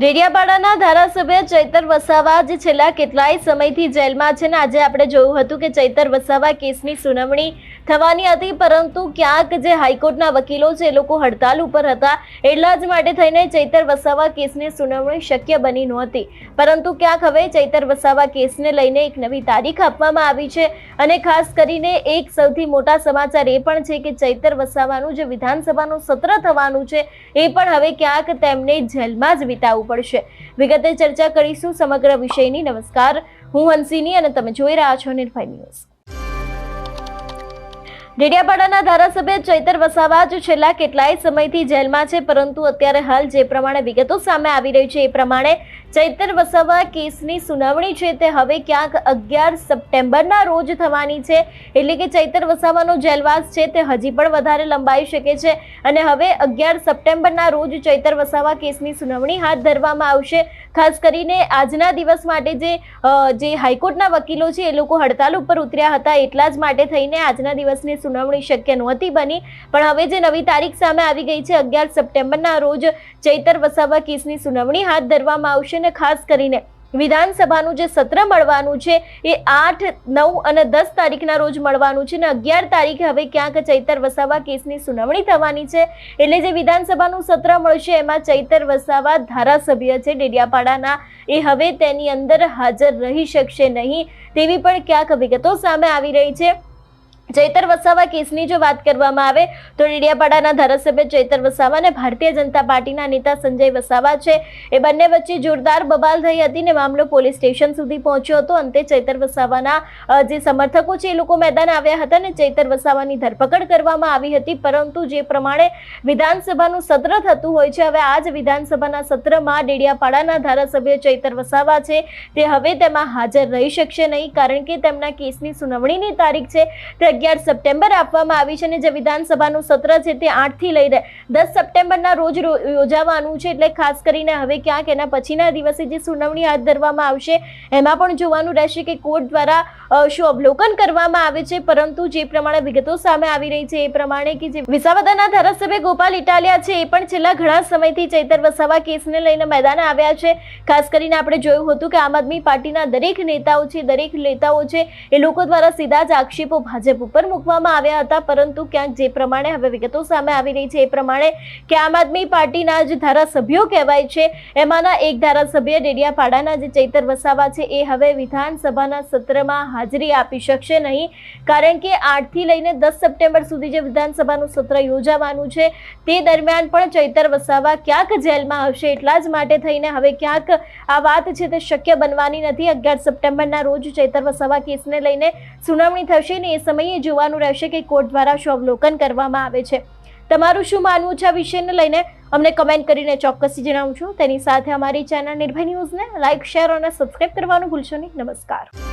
ડેડિયાપાડાના ધારાસભ્ય ચૈતર વસાવા જે છેલ્લા કેટલાય સમયથી જેલમાં છે ને આજે આપણે જોયું હતું કે ચૈતર વસાવા કેસની સુનાવણી થવાની હતી, પરંતુ ક્યાંક જે હાઈકોર્ટના વકીલો છે એ લોકો હડતાલ ઉપર હતા. એટલા જ માટે થઈને ચૈતર વસાવા કેસની સુનાવણી શક્ય બની નહોતી. પરંતુ ક્યાંક હવે ચૈતર વસાવા કેસને લઈને એક નવી તારીખ આપવામાં આવી છે અને ખાસ કરીને એક સૌથી મોટા સમાચાર એ પણ છે કે ચૈતર વસાવાનું જે વિધાનસભાનું સત્ર થવાનું છે એ પણ હવે ક્યાંક તેમને જેલમાં જ વિતાવવું પડશે. વિગતે ચર્ચા કરીશું સમગ્ર વિષયની. નમસ્કાર. હું હંસિની અને તમે જોઈ રહ્યા છો નિર્ભય ન્યૂઝ. ડેડિયાપાડાના ધારાસભ્ય ચૈતર વસાવા જ છેલ્લા કેટલાય સમયથી જેલમાં છે, પરંતુ અત્યારે હાલ જે પ્રમાણે વિગતો સામે આવી રહી છે એ પ્રમાણે ચૈતર વસાવા કેસની સુનાવણી છે તે હવે ક્યાંક અગિયાર સપ્ટેમ્બરના રોજ થવાની છે. એટલે કે ચૈતર વસાવાનો જેલવાસ છે તે હજી પણ વધારે લંબાઈ શકે છે અને હવે અગિયાર સપ્ટેમ્બરના રોજ ચૈતર વસાવા કેસની સુનાવણી હાથ ધરવામાં આવશે. ખાસ કરીને આજના દિવસ માટે જે જે હાઈકોર્ટના વકીલો છે, એ લોકો હડતાલ ઉપર ઉતર્યા હતા, એટલા જ માટે થઈને આજના દિવસની સુનાવણી શક્ય નહોતી બની. પણ હવે જે નવી તારીખ સામે આવી ગઈ છે, અગિયાર સપ્ટેમ્બરના રોજ ચૈતર વસાવા કેસની સુનાવણી હાથ ધરવામાં આવશે અને ખાસ કરીને વિધાનસભાનું જે સત્ર મળવાનું છે એ આઠ, નવ અને દસ તારીખના રોજ મળવાનું છે અને અગિયાર તારીખે હવે ક્યાંક ચૈતર વસાવા કેસની સુનાવણી થવાની છે. એટલે જે વિધાનસભાનું સત્ર મળશે એમાં ચૈતર વસાવા ધારાસભ્ય છે ડેડિયાપાડાના. એ હવે તેની અંદર હાજર રહી શકશે નહીં તેવી પણ ક્યાંક વિગતો સામે આવી રહી છે. ચૈતર વસાવા કેસની જો વાત કરવામાં આવે, તો ડેડિયાપાડાના ધારાસભ્ય ચૈતર વસાવા અને ભારતીય જનતા પાર્ટીના નેતા સંજય વસાવા છે. એ બંને વચ્ચે જોરદાર બબાલ થઈ હતી ને મામલો પોલીસ સ્ટેશન સુધી પહોંચ્યો હતો. અંતે ચૈતર વસાવાના જે સમર્થકો છે એ લોકો મેદાન આવ્યા હતા ને ચૈતર વસાવાની ધરપકડ કરવામાં આવી હતી. પરંતુ જે પ્રમાણે વિધાનસભાનું સત્ર થતું હોય છે, હવે આજ વિધાનસભાના સત્રમાં ડેડિયાપાડાના ધારાસભ્ય ચૈતર વસાવા છે. તે હવે તેમાં હાજર રહી શકશે નહીં, કારણ કે તેમના કેસની સુનાવણીની તારીખ છે. તે અગિયાર સપ્ટેમ્બર આપવામાં આવી છે અને જે વિધાનસભાનું સત્ર છે તે આઠથી લઈને દસ સપ્ટેમ્બરના રોજ યોજાવાનું છે એટલે ખાસ કરીને હવે ક્યાંક એના પછીના દિવસે જે સુનાવણી હાથ ધરવામાં આવશે, એમાં પણ જોવાનું રહેશે કે કોર્ટ દ્વારા શું અવલોકન કરવામાં આવે છે, પરંતુ જે પ્રમાણે વિગતો સામે આવી રહી છે એ પ્રમાણે કે જે વિસાવદરના ધારાસભ્ય ગોપાલ ઇટાલિયા છે એ પણ છેલ્લા ઘણા સમયથી ચૈતર વસાવા કેસને લઈને મેદાન આવ્યા છે. ખાસ કરીને આપણે જોયું હતું કે આમ આદમી પાર્ટીના દરેક નેતાઓ છે, દરેક નેતાઓ છે, એ લોકો દ્વારા સીધા જ આક્ષેપો ભાજપ ઉપર મૂકવામાં આવ્યા હતા, પરંતુ ક્યાંક જે પ્રમાણે હવે વિગતો સામે આવી રહી છે, એ પ્રમાણે કે આમ આદમી પાર્ટીના જે ધારાસભ્યો કહેવાય છે, એમાંના એક ધારાસભ્ય ડેડિયાપાડાના જે ચૈતર વસાવા છે, એ હવે વિધાનસભાના સત્રમાં હાજરી આપી શકશે નહીં, કારણ કે આઠથી લઈને દસ સપ્ટેમ્બર સુધી જે વિધાનસભાનું સત્ર યોજાવાનું છે, તે દરમિયાન પણ ચૈતર વસાવા ક્યાંક જેલમાં હશે, એટલા જ માટે થઈને હવે ક્યાંક આ વાત છે તે શક્ય બનવાની નથી. અગિયાર સપ્ટેમ્બરના રોજ ચૈતર વસાવા કેસને લઈને સુનાવણી થશે ને એ સમયે જોવાનું રહેશે કે કોર્ટ દ્વારા શું અવલોકન કરવામાં આવે છે. તમારું શું માનવું છે આ વિષયને લઈને? અમને કમેન્ટ કરીને ચોક્કસથી જણાવજો. તેની સાથે અમારી ચેનલ નિર્ભય ન્યૂઝને લાઇક શેર અને સબસ્ક્રાઇબ કરવાનું ભૂલશો નહીં. નમસ્કાર.